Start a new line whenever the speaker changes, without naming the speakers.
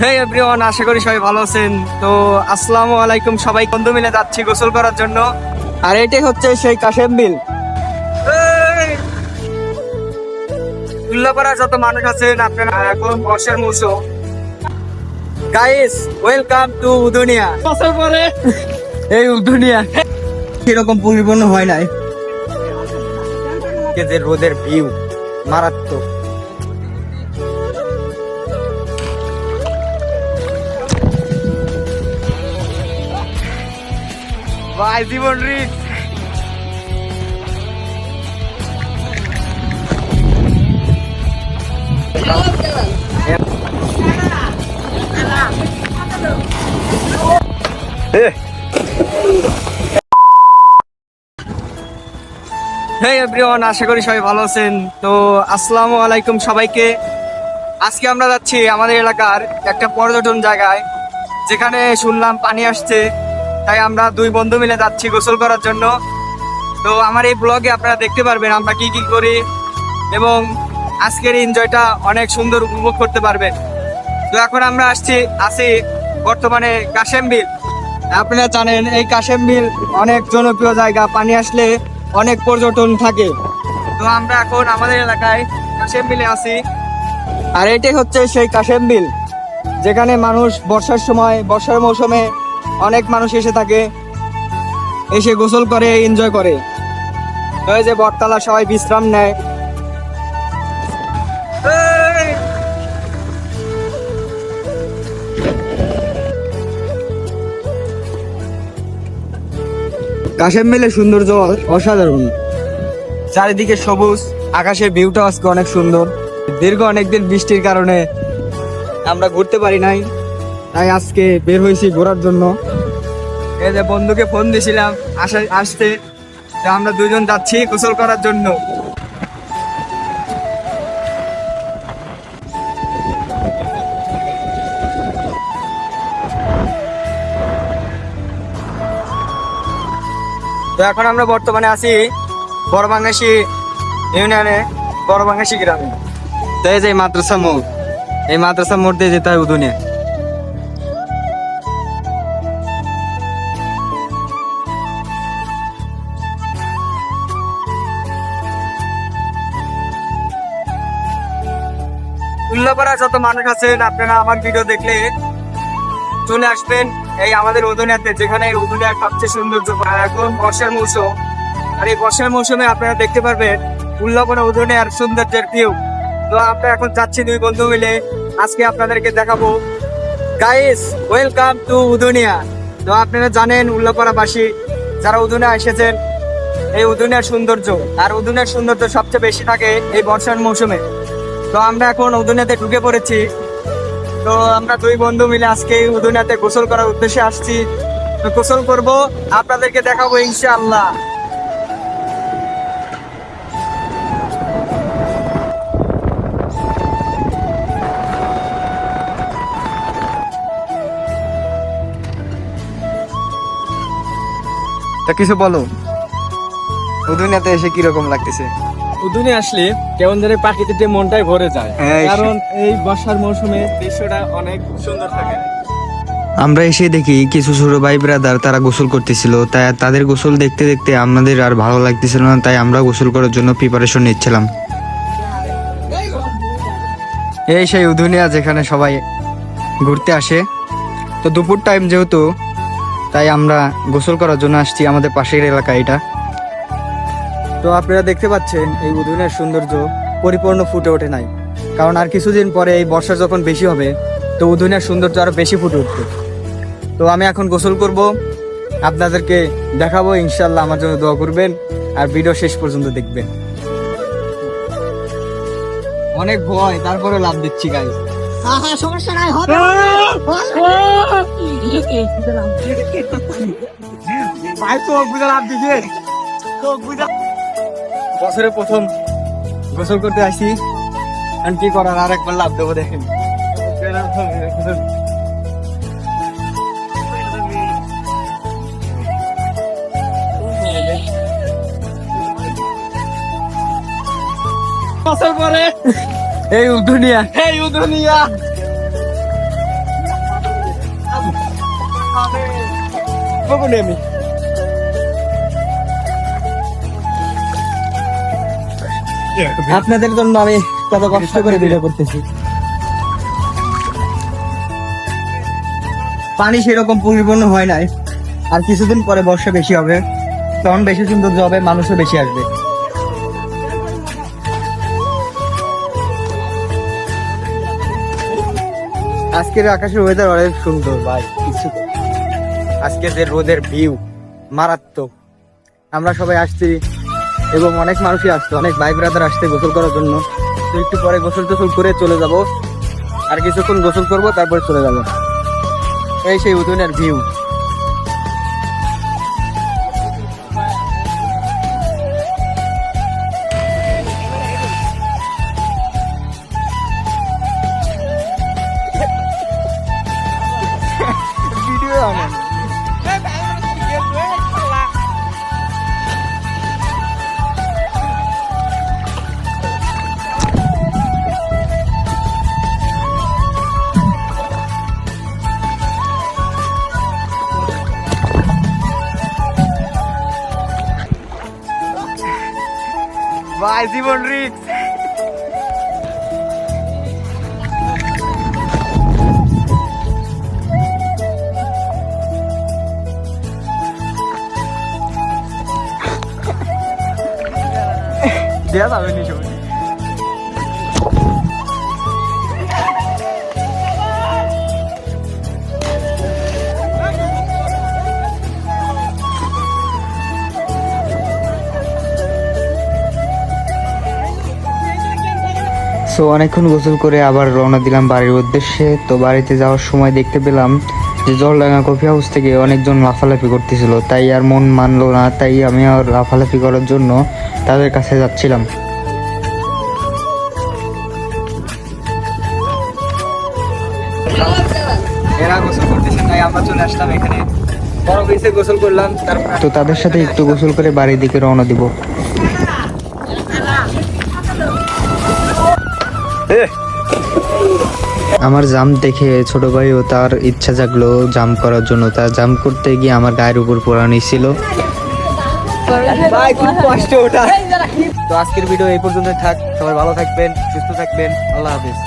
হে everyone আশা করি সবাই ভালো আছেন। তো আসসালামু আলাইকুম সবাই বন্ধু মিলে যাচ্ছি গোসল করার জন্য। আর এটাই হচ্ছে সেই কাশেম বিল। উল্লাপাড়া যত মানুষ আছেন আপনারা এখন বর্ষার মৌসুম। গাইস ওয়েলকাম টু উদুনিয়া বছর পরে? এই উদুনিয়া। এরকম পরিপূর্ণ হয় নাই। যে রোদের ভিউ মারাত্মক। ভাই, জীবন রিক্স হে এভরিওয়ান আশা করি সবাই ভালো আছেন। তো, আসসালামু আলাইকুম সবাইকে। আজকে আমরা যাচ্ছি আমাদের এলাকার একটা পর্যটন জায়গায়, যেখানে শুনলাম পানি আসছে। তাই আমরা দুই বন্ধু মিলে যাচ্ছি গোসল করার জন্য। তো আমার এই ব্লগে আপনারা দেখতে পারবেন আমরা কি কি করি এবং আজকের এনজয়টা অনেক সুন্দর উপভোগ করতে পারবেন। তো এখন আমরা আসছি, আছি বর্তমানে কাশেম বিল। আপনারা জানেন, এই কাশেম বিল অনেক জনপ্রিয় জায়গা, পানি আসলে অনেক পর্যটন থাকে। তো আমরা এখন আমাদের এলাকায় কাশেম বিলে আছি। আর এটাই হচ্ছে সেই কাশেম বিল, যেখানে মানুষ বর্ষার সময়, বর্ষার মৌসুমে অনেক মানুষ এসে থাকে, এসে গোসল করে এনজয় করে। ওই যে বটতলা, সবাই বিশ্রাম নেয়। কাশেম মিলে সৌন্দর্য অসাধারণ। চারিদিকে সবুজ, আকাশের ভিউটা আজকে অনেক সুন্দর। দীর্ঘ অনেকদিন বৃষ্টির কারণে আমরা ঘুরতে পারি নাই। তাই আজকে বের হয়েছি ঘোরার জন্য। এই যে বন্ধুকে ফোন দিয়েছিলাম আসা আসতে তো আমরা দুজন যাচ্ছি গোসল করার জন্য। তো এখন আমরা বর্তমানে আছি বড় বাংলাদেশি ইউনিয়নে বড় বাংলাদেশি গ্রামে। তো এই যে মাদ্রাসা মোড়, এই মাদ্রাসা মোড় দিয়ে যেতে হয় উদুনে। উল্লাপাড়া যত মানুষ আছেন আপনারা আমার ভিডিও দেখলে চলে আসবেন এই আমাদের উদুনিয়াতে যেখানে উদুনিয়ার সবচেয়ে সৌন্দর্য এখন বর্ষার মৌসুম। আর এই বর্ষার মৌসুমে আপনারা দেখতে পারবেন উল্লাপাড়া উদুনিয়ার সৌন্দর্যের ভিউ তো আমরা এখন যাচ্ছি দুই বন্ধু মিলে। আজকে আপনাদেরকে দেখাবো। গাইস ওয়েলকাম টু উদুনিয়া। তো আপনারা জানেন উল্লাপাড়াবাসী, যারা উদুনিয়া এসেছেন, এই উদুনিয়ার সৌন্দর্য। আর উদুনিয়ার সৌন্দর্য সবচেয়ে বেশি থাকে এই বর্ষার মৌসুমে। তো আমরা এখন উদুনিয়াতে ঢুকে পড়েছি। তো আমরা দুই বন্ধু মিলে আজকে উদুনিয়াতে গোসল করার উদ্দেশ্যে আসছি। গোসল করব, আপনাদেরকে দেখাবো ইনশাআল্লাহ। তা কিছু বলো উদুনিয়াতে এসে কীরকম লাগতেছে?
উদুনে আসলে কেমন জানি প্রাকৃতিক মনটাই ভরে যায়।
হ্যাঁ,
কারণ এই বর্ষার মৌসুমে দৃশ্যটা অনেক সুন্দর থাকে।
আমরা এসে দেখি কিছু ছোট ভাই ব্রাদার তারা গোসল করতেছিল। তাই তাদের গোসল দেখতে দেখতে আমাদের আর ভালো লাগতেছিল না তাই আমরা গোসল করার জন্য প্রিপারেশন নিচ্ছিলাম।
এই সেই উদুনিয়া যেখানে সবাই ঘুরতে আসে। তো দুপুর টাইম যেহেতু তাই আমরা গোসল করার জন্য আসছি আমাদের পাশের এলাকা এটা। তো আপনারা দেখতে পাচ্ছেন এই উদুনিয়ার সৌন্দর্য পরিপূর্ণ ফুটে ওঠে নাই। কারণ আর কিছুদিন পরে এই বর্ষা যখন বেশি হবে তো উদুনিয়ার সৌন্দর্য আরও বেশি ফুটে উঠবে। তো আমি এখন গোসল করব। আপনাদেরকে দেখাবো ইনশাল্লাহ আমার জন্য দোয়া করবেন। আর ভিডিও শেষ পর্যন্ত দেখবেন। অনেক ভয় তারপরে লাভ দিচ্ছি গাইজ
সমস্যা নাই হবে
ভাই চোখ বুঝে লাভ দিছে। চোখ বুঝে বছরে প্রথম গোসল করতে আসি। আর কি করার? আর লাভ দেবো, দেখেন।
বছর পরে।
এই দুনিয়া
এই উদুনিয়া। বকুনি আমি।
আপনাদের জন্য আমি কত কষ্ট করে ভিডিও করতেছি। পানি সেরকম পরিপূর্ণ হয় নাই। আর কিছুদিন পরে বর্ষা বেশি হবে। তখন বেশি সুন্দর হবে মানুষও বেশি আসবে। আজকের আকাশের ওয়েদার অনেক সুন্দর ভাই। কিছু আজকে যে রোদের ভিউ মারাত্মক। আমরা সবাই আসছি এবং অনেক মানুষই আসতো, অনেক ভাই ব্রাদার আসতে গোসল করার জন্য। তো একটু পরে গোসল টোসল করে চলে যাব। আর কিছুক্ষণ গোসল করব, তারপরে চলে যাব। এই সেই উদয়নের ভিউ ভাই জীবন রিক্স দেয়া যাবে নি সবাই
সো অনেকক্ষণ গোসল করে আবার রওনা দিলাম বাড়ির উদ্দেশ্যে। তো বাড়িতে যাওয়ার সময় দেখতে পেলাম যে জলডাঙ্গা কফি হাউস থেকে অনেকজন লাফালাফি করতেছিল। তাই আর মন মানলো না, তাই আমি আর লাফালাফি করার জন্য তাদের কাছে যাচ্ছিলাম। তো তাদের সাথে একটু গোসল করে বাড়ির দিকে রওনা দিব। আমার জাম দেখে ছোট ভাইও তার ইচ্ছা জাগলো জাম করার জন্য। তার জাম করতে গিয়ে আমার গায়ের উপর পড়া নিছিল।
ভাই খুব কষ্ট ওটা। তো আজকের ভিডিও এই পর্যন্ত থাক। সবাই ভালো থাকবেন সুস্থ থাকবেন। আল্লাহ হাফিজ।